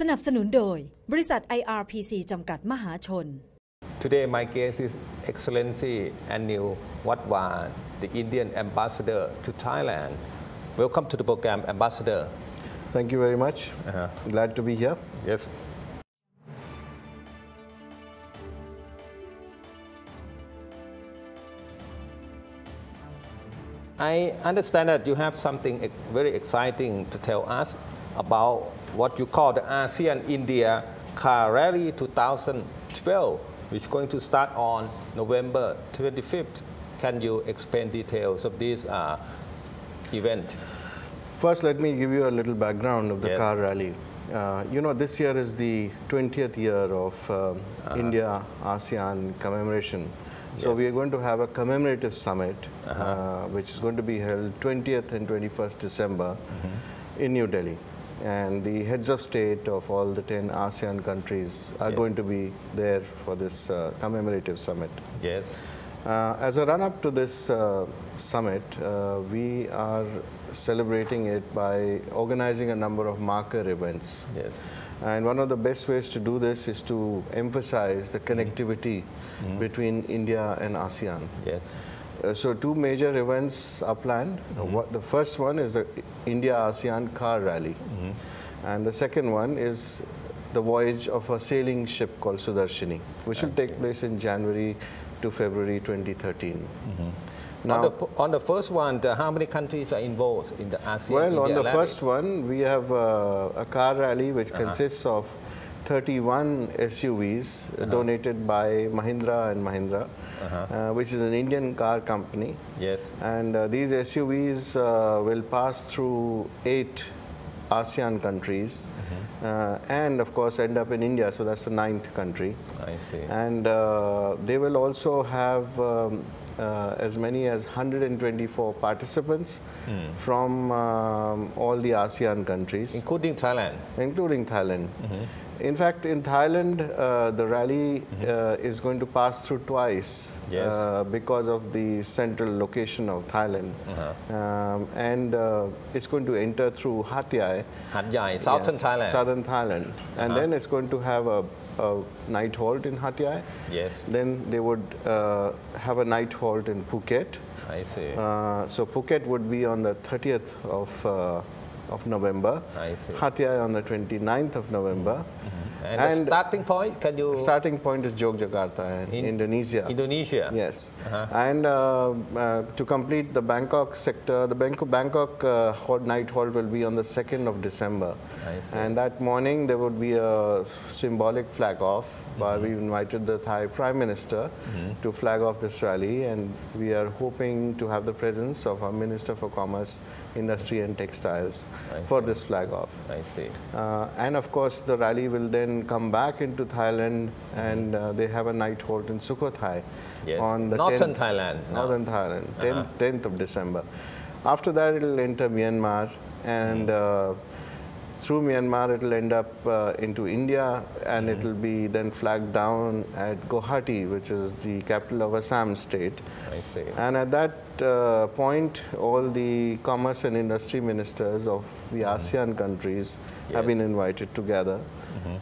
สนับสนุนโดย บริษัท IRPC จำกัดมหาชน Today, my guest is Excellency Anil Wadwan, the Indian ambassador to Thailand. Welcome to the program, Ambassador. Thank you very much. Uh-huh. Glad to be here. Yes. I understand that you have something ex- very exciting to tell us about what you call the ASEAN India Car Rally 2012, which is going to start on November 25th. Can you explain details of this uh, event? First, let me give you a little background of the Yes. car rally. Uh, you know, this year is the 20th year of um, India ASEAN commemoration. So, Yes. we are going to have a commemorative summit, uh, which is going to be held 20th and 21st December in New Delhi. And the heads of state of all the 10 ASEAN countries are Yes. going to be there for this uh, commemorative summit. Yes. Uh, as a run up to this uh, summit, uh, we are celebrating it by organizing a number of marker events. Yes. And one of the best ways to do this is to emphasize the connectivity between India and ASEAN. Yes. Uh, so, two major events are planned. Uh, what, the first one is the India ASEAN car rally, and the second one is the voyage of a sailing ship called Sudarshini, which will take place in January to February 2013. on, Now, the, on the first one, the, how many countries are involved in the ASEAN well, on the rally? first one, we have uh, a car rally which consists of 31 SUVs uh, donated by Mahindra and Mahindra, uh, which is an Indian car company. Yes. And uh, these SUVs uh, will pass through eight ASEAN countries uh, and, of course, end up in India. So that's the ninth country. I see. And uh, they will also have um, uh, as many as 124 participants from um, all the ASEAN countries Including Thailand. including Thailand. In fact, in Thailand, uh, the rally uh, is going to pass through twice Yes. uh, because of the central location of Thailand. Um, and uh, it's going to enter through Hat Yai, Hat Yai, southern yes, Thailand. Southern Thailand. And then it's going to have a, a night halt in Hat Yai. Yes, Then they would uh, have a night halt in Phuket. I see. Uh, so Phuket would be on the 30th of, uh, of November. I see. Hat Yai on the 29th of November. and, the and- starting point, can you? Starting point is Jogjakarta in, In- Indonesia. Indonesia. Yes. Uh-huh. And uh, uh, to complete the Bangkok sector, the Bangkok, Bangkok uh, night halt will be on the 2nd of December. I see. And that morning there would be a symbolic flag off. Uh, we invited the Thai Prime Minister to flag off this rally, and we are hoping to have the presence of our Minister for Commerce, Industry and Textiles I for see. this flag off. I see. Uh, and of course, the rally will then come back into Thailand, and uh, they have a night halt in Sukhothai Yes. on the Northern 10th Thailand. Northern Thailand, 10th, 10th of December. After that, it will enter Myanmar, and uh, through Myanmar, it will end up uh, into India, and it will be then flagged down at Guwahati, which is the capital of Assam state. I see. And at that uh, point, all the commerce and industry ministers of the ASEAN countries have been invited together,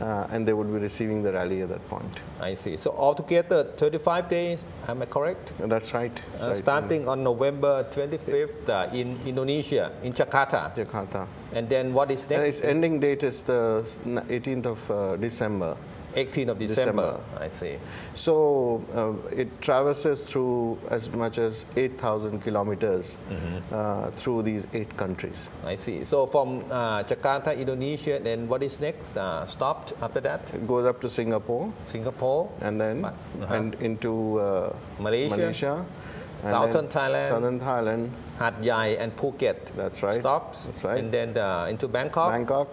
uh, and they would be receiving the rally at that point. I see. So altogether, 35 days, am I correct? That's right. That's Uh, right. starting on November 25th uh, in Indonesia, in Jakarta. Jakarta. And then what is And its ending date is the 18th of uh, December. 18th of December. December. I see. So uh, it traverses through as much as 8,000 kilometers uh, through these eight countries. I see. So from uh, Jakarta, Indonesia, then what is next? Uh, stopped after that? It goes up to Singapore Singapore, and then Uh-huh. and into uh, Malaysia, Malaysia and Southern Thailand. Southern Thailand, Hat Yai, and Phuket. That's right. Stops. That's right. And then uh, into Bangkok, Bangkok,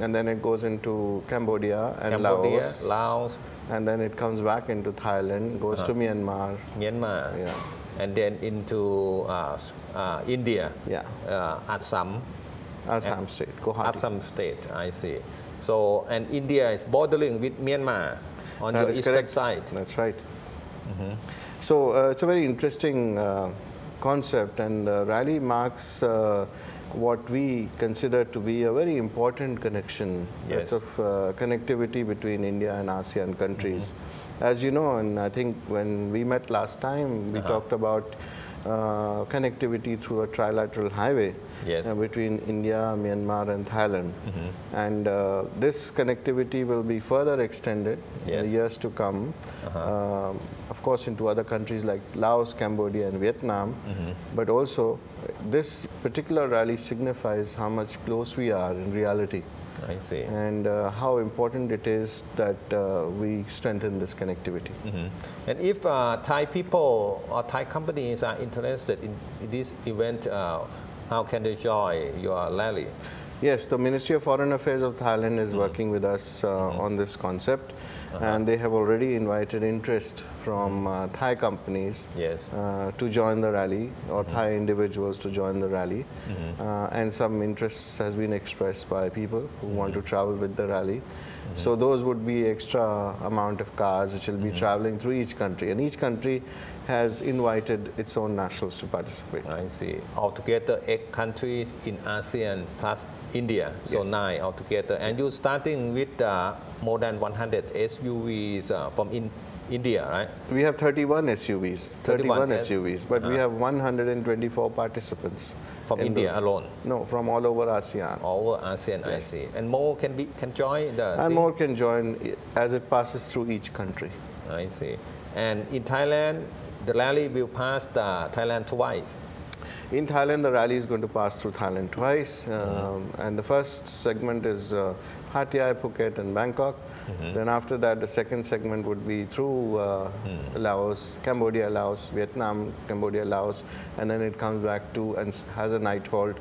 and then it goes into Cambodia and Cambodia, Laos, Laos, and then it comes back into Thailand, goes to Myanmar. Myanmar, Yeah. and then into uh, uh, India, Yeah. uh, Assam, Assam state, Guwahati. Assam state. I see. So and India is bordering with Myanmar on That your eastern correct. side. That's right. So uh, it's a very interesting uh, concept, and uh, rally marks uh, what we consider to be a very important connection Yes. that's of uh, connectivity between India and ASEAN countries. As you know, and I think when we met last time, we talked about uh, connectivity through a trilateral highway Yes. uh, between India, Myanmar, and Thailand. And uh, this connectivity will be further extended in the years to come. Um, of course, into other countries like Laos, Cambodia, and Vietnam. But also, this particular rally signifies how much close we are in reality I see. and uh, how important it is that uh, we strengthen this connectivity. Mhm. And if uh, Thai people or Thai companies are interested in, this event, uh, how can they join your rally? Yes, the Ministry of Foreign Affairs of Thailand is working with us uh, on this concept, and they have already invited interest from uh, Thai companies Yes. uh, to join the rally or Thai individuals to join the rally, uh, and some interest has been expressed by people who want to travel with the rally. So those would be extra amount of cars which will be traveling through each country, and each country has invited its own nationals to participate. I see. Altogether, eight countries in ASEAN plus India, so Yes. nine altogether. And you're starting with uh, more than 100 SUVs uh, from in India, right? We have 31 SUVs, 31, 31. SUVs, but we have 124 participants. From in India those. alone, No, from all over ASEAN. all over ASEAN, I see. And more can be can join the. And thing? more can join as it passes through each country. I see. And in Thailand, the rally will pass the Thailand twice. In Thailand, the rally is going to pass through Thailand twice, um, and the first segment is uh, Hatia, Phuket, and Bangkok. Then after that, the second segment would be through uh, Laos, Cambodia, Laos, Vietnam, Cambodia, Laos, and then it comes back to and has a night halt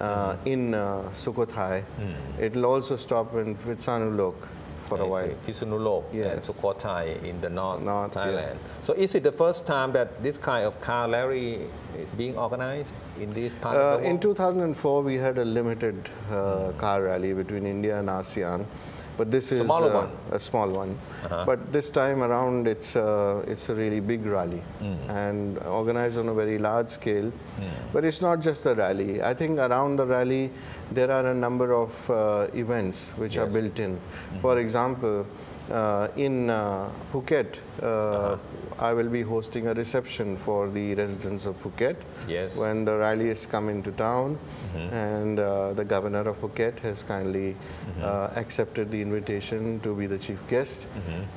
uh, in uh, Sukhothai. It will also stop in Phitsanulok for a I while. see. Pisunulok and Yes. Sukhothai in the north, North, yeah. Thailand. So is it the first time that this kind of car rally is being organized in this part Uh, of the in world? 2004, we had a limited uh, car rally between India and ASEAN, but this is uh, one. a small one. But this time around, it's uh, it's a really big rally and organized on a very large scale. But it's not just the rally. I think around the rally, there are a number of uh, events which are built in. For example. Uh, in uh, Phuket, uh, I will be hosting a reception for the residents of Phuket Yes. when the rally is coming to town, and uh, the governor of Phuket has kindly uh, accepted the invitation to be the chief guest.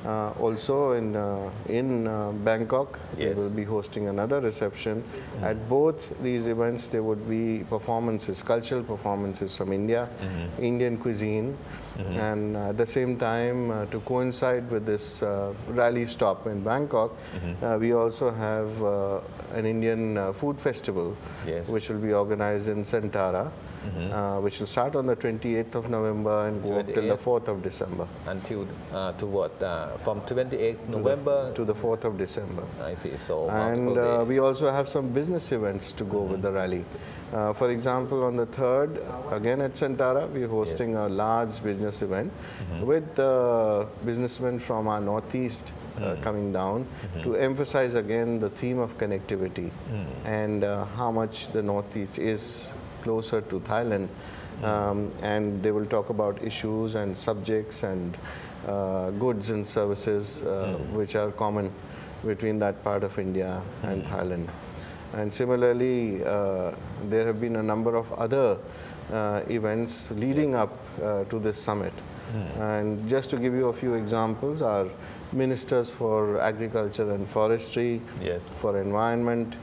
Uh, also in uh, in uh, Bangkok, Yes. we will be hosting another reception. At both these events, there would be performances, cultural performances from India, Indian cuisine. And uh, at the same time, uh, to coincide with this uh, rally stop in Bangkok, uh, we also have uh, an Indian uh, food festival, Yes. which will be organized in Santara, uh, which will start on the 28th of November and go up till the 4th of December. Until uh, toward uh, from 28th November. To the 4th of December. I see. So And uh, we also have some business events to go with the rally. Uh, for example, on the 3rd, again at Santara, we're hosting a large business event with uh, businessmen from our northeast uh, coming down to emphasize again the theme of connectivity and uh, how much the northeast is closer to Thailand. Um, and they will talk about issues and subjects and uh, goods and services uh, which are common between that part of India and Thailand. And similarly, uh, there have been a number of other uh, events leading up uh, to this summit. And just to give you a few examples, our ministers for agriculture and forestry, Yes. for environment,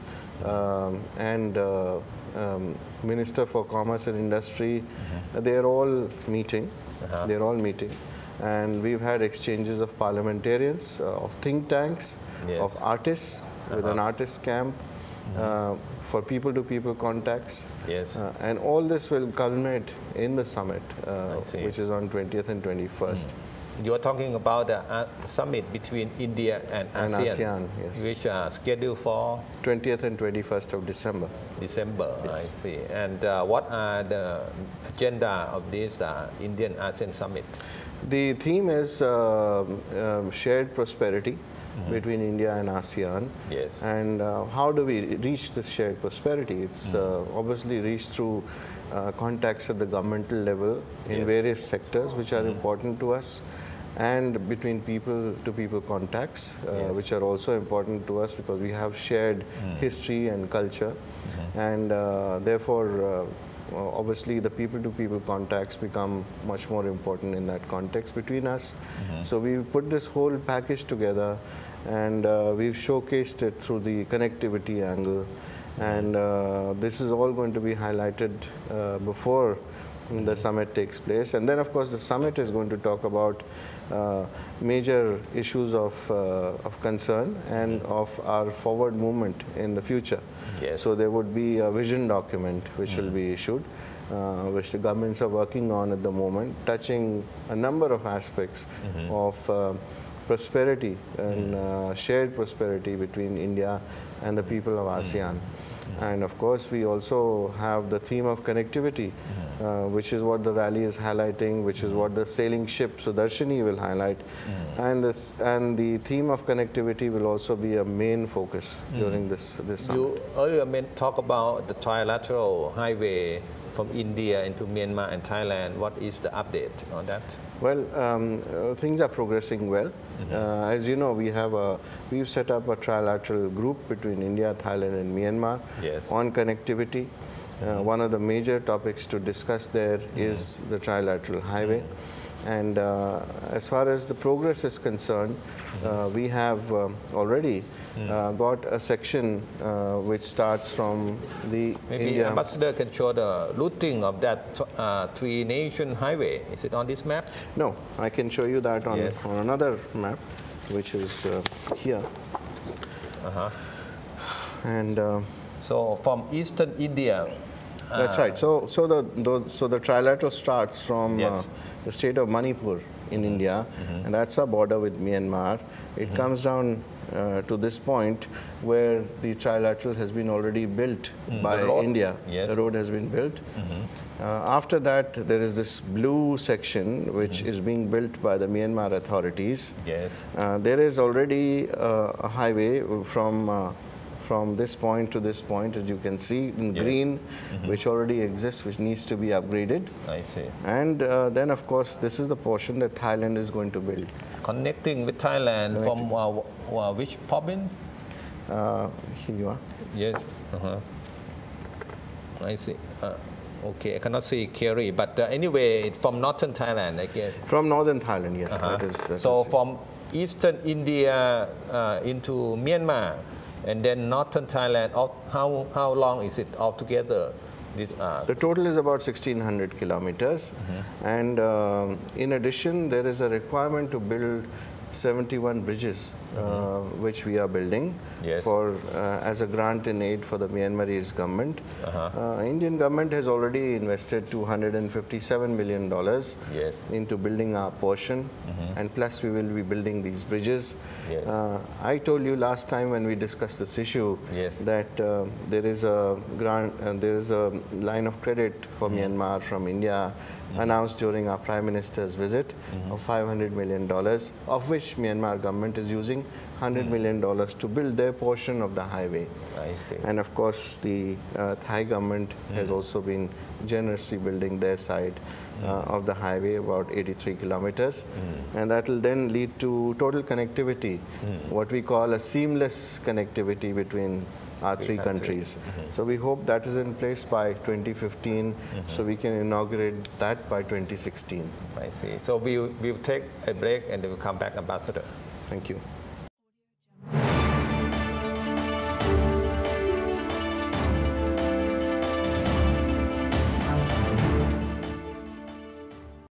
um, and uh, um, minister for commerce and industry, they are all meeting. Uh-huh. They're all meeting. And we've had exchanges of parliamentarians, uh, of think tanks, Yes. of artists with an artist camp, uh, for people-to-people contacts. Yes. Uh, and all this will culminate in the summit, uh, which is on 20th and 21st. You are talking about the uh, summit between India and And ASEAN, ASEAN, yes. which are scheduled for 20th and 21st of December. December. I see. And uh, what are the agenda of this uh, Indian ASEAN summit? The theme is um, um, shared prosperity between India and ASEAN. Yes. And uh, how do we reach this shared prosperity? It's uh, obviously reached through uh, contacts at the governmental level in Yes. various sectors which are important to us and between people to people contacts uh, Yes. which are also important to us because we have shared history and culture. And uh, therefore uh, obviously the people to people contacts become much more important in that context between us. So we put this whole package together and uh, we've showcased it through the connectivity angle. And uh, this is all going to be highlighted uh, before the summit takes place. And then, of course, the summit is going to talk about major issues of, uh, of concern and of our forward movement in the future. Yes. So there would be a vision document which will be issued, uh, which the governments are working on at the moment, touching a number of aspects of uh, prosperity and uh, shared prosperity between India and the people of ASEAN. And of course, we also have the theme of connectivity, mm-hmm. uh, which is what the rally is highlighting, which is mm-hmm. what the sailing ship Sudarshini will highlight. Mm-hmm. And, this, and the theme of connectivity will also be a main focus during this, this summit. You earlier meant talk about the trilateral highway from India into Myanmar and Thailand. What is the update on that? Well, um, uh, things are progressing well. Uh, as you know, we have a we've set up a trilateral group between India, Thailand, and Myanmar Yes. on connectivity. Uh, one of the major topics to discuss there is the trilateral highway. And uh, as far as the progress is concerned, uh, we have um, already uh, got a section uh, which starts from the Maybe India. Ambassador can show the routing of that uh, three nation highway. Is it on this map? No, I can show you that on, Yes. on another map, which is uh, here. Uh-huh. And uh, So from eastern India. that's right. So, so the, the so the trilateral starts from Yes. The state of Manipur in India, and that's our border with Myanmar. It comes down uh, to this point where the trilateral has been already built by Mm, road. India. Yes. The road has been built. Uh, after that, there is this blue section which Mm-hmm. is being built by the Myanmar authorities. Yes. Uh, there is already uh, a highway from uh, from this point to this point, as you can see in Yes. green, which already exists, which needs to be upgraded. I see. And uh, then, of course, this is the portion that Thailand is going to build. Connecting with Thailand from uh, uh, which province? Uh, here you are. Yes. Uh-huh. I see. Uh, okay, I cannot see clearly, but uh, anyway, it's from northern Thailand, I guess. From northern Thailand, yes. Uh-huh. That is, that so is- from eastern India uh, into Myanmar, and then northern Thailand. How how long is it altogether? This uh, The total is about 1600 kilometers. Mm-hmm. And um, in addition, there is a requirement to build 71 bridges, uh, which we are building. Yes. for uh, as a grant in aid for the Myanmarese government. Uh-huh. Uh, Indian government has already invested 257 million dollars Yes. into building our portion, and plus we will be building these bridges. Yes. Uh, I told you last time when we discussed this issue Yes. that uh, there is a grant, uh, there is a line of credit for Myanmar from India Mm-hmm. announced during our Prime Minister's visit mm-hmm. of 500 million dollars, of which Myanmar government is using 100 mm-hmm. million dollars to build their portion of the highway. I see. And of course, the uh, Thai government has also been generously building their side uh, of the highway, about 83 kilometers. And that will then lead to total connectivity, what we call a seamless connectivity between our Three three countries. countries. Mm-hmm. So we hope that is in place by 2015, mm-hmm. so we can inaugurate that by 2016. I see. So we'll, we'll take a break and then we'll come back, Ambassador. Thank you.